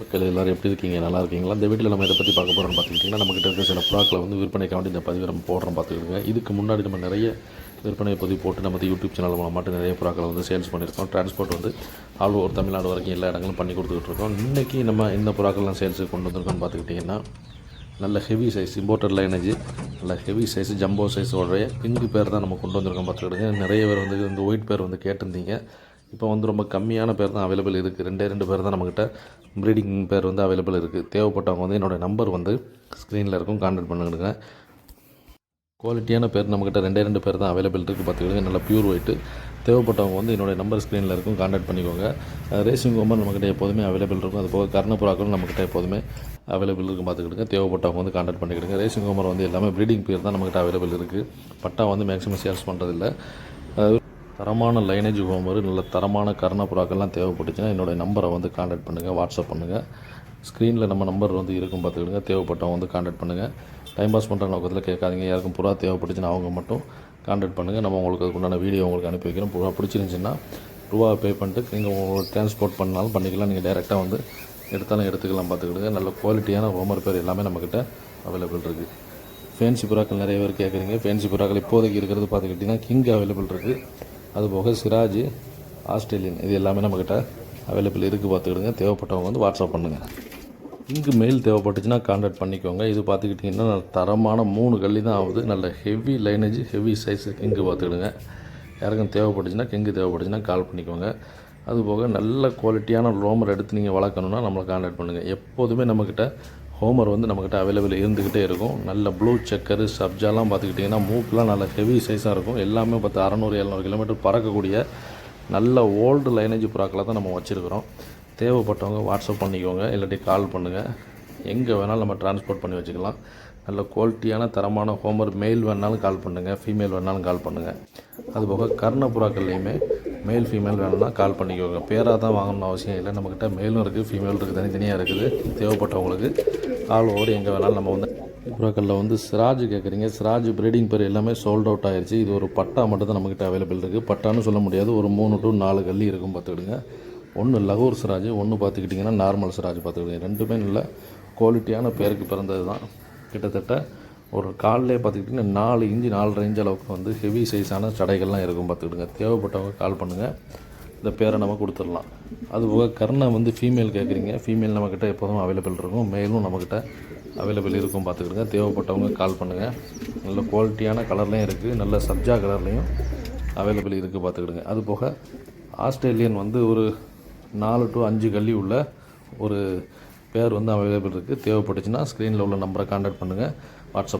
மக்கள் எல்லோரும் எப்படி இருக்கீங்க? நல்லா இருக்கீங்களா? இந்த வீட்டில் நம்ம இதை பற்றி பார்க்க போகிறோம்னு பார்த்துக்கிட்டிங்கன்னா நம்மக்கிட்ட இருக்க சில புறாக்களை வந்து விற்பனைக்காண்டி இந்த பதிவு நம்ம போடுறோம் பார்த்துக்கிடுங்க இதுக்கு முன்னாடி நம்ம நிறைய விற்பனை பதிவு போட்டு நம்ம யூடியூப் சேனல் மூலமாட்டு நிறைய புறாக்களை வந்து சேல்ஸ் பண்ணியிருக்கோம். டிரான்ஸ்போர்ட் வந்து ஆல் ஓவர் தமிழ்நாடு வரைக்கும் எல்லா இடங்களும் பண்ணி கொடுத்துக்கிட்டு இருக்கோம். இன்றைக்கி நம்ம இந்த புறாக்கள்லாம் சேல்ஸுக்கு கொண்டு வந்திருக்கோம்னு பார்த்துக்கிட்டிங்கன்னா நல்ல ஹெவி சைஸ் இம்போர்ட்டட் லைனேஜ் நல்ல ஹெவி சைஸ் ஜம்போ சைஸ் உடைய பிங்கு பேர் தான் நம்ம கொண்டு வந்திருக்கோம் பார்த்துக்கிடுங்க நிறைய பேர் வந்து இந்த ஒயிட் பேர் வந்து கேட்டிருந்தீங்க. இப்போ வந்து ரொம்ப கம்மியான பேர் தான் அவைலபிள் இருக்குது ரெண்டே ரெண்டு பேர் தான் நம்மக்கிட்ட ப்ரீடிங் பேர் வந்து அவைலபிள் இருக்குது தேவைப்பட்டவங்க வந்து என்னோடய நம்பர் வந்து ஸ்க்ரீனில் இருக்கும் கான்டாக்ட் பண்ணுங்க. குவாலிட்டியான பேர் நம்மக்கிட்ட ரெண்டே ரெண்டு பேர் தான் அவைலபிள் இருக்குது பார்த்துக்கிடுங்க. நல்லா பியூர் ஒயிட்டு தேவைப்பட்டவங்க வந்து என்னோடய நம்பர் ஸ்க்ரீனில் இருக்கும் கான்டாக்ட் பண்ணிக்கோங்க. ரேசிங் கோம்பர் நம்மக்கிட்ட எப்போதுமே அவைலபிள் இருக்கும். அது போக கர்ணப்புறாக்களும் நம்மக்கிட்ட எப்போதுமே அவைலபிள் இருக்கும் பார்த்துக்கிடுங்க. தேவைப்பட்டவங்க வந்து கான்டாக்ட் பண்ணிக்கிடுங்க. ரேசிங் கோம்பர் வந்து எல்லாமே ப்ரீடிங் பேர் தான் நம்மக்கிட்ட அவைலபிள் இருக்குது பட்டா வந்து மேக்ஸிமம் சேல்ஸ் பண்ணுறதில்ல தரமான லைனேஜ் ஹோமர் நல்ல தரமான கர்ணப்புறாக்கள்லாம் தேவைப்பட்டுச்சுன்னா என்னோடய நம்பரை வந்து காண்டாக்ட் பண்ணுங்கள் வாட்ஸ்அப் பண்ணுங்கள் ஸ்க்ரீனில் நம்ம நம்பர் வந்து இருக்கும் பார்த்துக்கிடுங்க. தேவைப்பட்டவங்க வந்து காண்டாக்ட் பண்ணுங்கள் டைம் பாஸ் பண்ணுற நோக்கத்தில் கேட்காதீங்க. யாருக்கும் புறா தேவைப்பட்டுச்சுன்னா அவங்க மட்டும் காண்டாக்ட் பண்ணுங்கள் நம்ம உங்களுக்கு அதுக்குண்டான வீடியோ உங்களுக்கு அனுப்பி வைக்கிறோம். புறா பிடிச்சிருந்துச்சின்னா ரூபா பே பண்ணிட்டு நீங்கள் உங்களுக்கு டிரான்ஸ்போர்ட் பண்ணாலும் பண்ணிக்கலாம். நீங்கள் டேரெக்டாக வந்து எடுத்தாலும் எடுத்துக்கலாம் பார்த்துக்கிடுங்க. நல்ல குவாலிட்டியான ஹோமர் பேர் எல்லாமே நம்மக்கிட்ட அவைலபிள் இருக்குது ஃபேன்சி புறாக்கள் நிறைய பேர் கேட்குறீங்க. ஃபேன்சி புறாக்கள் இப்போதைக்கு இருக்கிறது பார்த்துக்கிட்டிங்கன்னா கிங் அவைலபிள் இருக்குது அதுபோக சிராஜ் ஆஸ்திரேலியன் இது எல்லாமே நம்மக்கிட்ட அவைலபிள் இருக்குது பார்த்துக்கிடுங்க. தேவைப்பட்டவங்க வந்து வாட்ஸ்அப் பண்ணுங்கள் இங்கு மெயில் தேவைப்பட்டுச்சுன்னா கான்டாக்ட் பண்ணிக்கோங்க. இது பார்த்துக்கிட்டிங்கன்னா தரமான மூணு கல்லி தான் ஆகுது. நல்ல heavy lineage heavy size king பார்த்துக்கிடுங்க. யாருக்கும் தேவைப்பட்டுச்சுன்னா கிங்கு தேவைப்பட்டுச்சுன்னா கால் பண்ணிக்கோங்க. அதுபோக நல்ல குவாலிட்டியான ரோமர் எடுத்து நீங்கள் வளர்க்கணுன்னா நம்மளை கான்டாக்ட் பண்ணுங்கள் எப்போதுமே நம்மக்கிட்ட ஹோமர் வந்து நம்மக்கிட்ட அவைலபிள் இருந்துக்கிட்டே இருக்கும். நல்ல ப்ளூ செக்கரு சப்ஜாலாம் பார்த்துக்கிட்டிங்கன்னா மூக்கெலாம் நல்ல ஹெவி சைஸாக இருக்கும். எல்லாமே பார்த்து அறநூறு எழுநூறு கிலோமீட்டர் பறக்கக்கூடிய நல்ல ஓல்டு லைனேஜ் புறாக்களை தான் நம்ம வச்சுருக்கிறோம். தேவைப்பட்டவங்க வாட்ஸ்அப் பண்ணிக்கோங்க இல்லாட்டி கால் பண்ணுங்கள் எங்கே வேணாலும் நம்ம டிரான்ஸ்போர்ட் பண்ணி வச்சுக்கலாம். நல்ல குவாலிட்டியான தரமான ஹோமர் மெயில் வேணாலும் கால் பண்ணுங்கள் ஃபீமேல் வேணாலும் கால் பண்ணுங்கள் அதுபோக கர்ண புறாக்கள்லையுமே மேல் ஃபீமேல் வேணும்னா கால் பண்ணிக்கோங்க. பேராக தான் வாங்கணும்னு அவசியம் இல்லை. நம்மக்கிட்ட மேலும் இருக்குது ஃபீமேல் இருக்குது தனித்தனியாக இருக்குது. தேவைப்பட்டவங்களுக்கு ஆல் ஓவர் எங்கே வேணாலும் நம்ம வந்து புறாக்களில் வந்து சிராஜ் கேட்குறீங்க சிராஜ் ப்ரீடிங் பேர் எல்லாமே சோல்ட் அவுட் ஆயிடுச்சு இது ஒரு பட்டா மட்டும் தான் நம்மக்கிட்ட அவைலபிள் இருக்குது பட்டான்னு சொல்ல முடியாது. ஒரு மூணு டு நாலு கல்லி இருக்கும் பார்த்துக்கிடுங்க. ஒன்று லகூர் சிராஜ் ஒன்று பார்த்துக்கிட்டிங்கன்னா நார்மல் சிராஜ் பார்த்துக்கிடுங்க. ரெண்டுமே நல்ல குவாலிட்டியான பேருக்கு பிறந்தது தான் கிட்டத்தட்ட ஒரு காலிலே பார்த்துக்கிட்டிங்கன்னா நாலு இன்ச்சு நாலு ரேஞ்ச் அளவுக்கு வந்து ஹெவி சைஸான சடைகள்லாம் இருக்கும் பார்த்துக்கிடுங்க. தேவைப்பட்டவங்க கால் பண்ணுங்கள் இந்த பேரை நம்ம கொடுத்துடலாம். அதுபோக கர்ணை வந்து ஃபீமேல் கேட்குறீங்க. ஃபீமேல் நம்மக்கிட்ட எப்போதும் அவைலபிள் இருக்கும். மேலும் நம்மக்கிட்ட அவைலபிள் இருக்கும் பார்த்துக்கிடுங்க. தேவைப்பட்டவங்க கால் பண்ணுங்கள் நல்ல குவாலிட்டியான கலர்லேயும் இருக்குது நல்ல சப்ஜா கலர்லேயும் அவைலபிள் இருக்குது பார்த்துக்கிடுங்க. அது போக ஆஸ்திரேலியன் வந்து ஒரு நாலு டு அஞ்சு கல்லி உள்ள ஒரு பேர் வந்து அவைலபிள் இருக்குது தேவைப்பட்டுச்சுன்னா ஸ்க்ரீனில் உள்ள நம்பரை காண்டாக்ட் பண்ணுங்கள் வாட்ஸ்அப்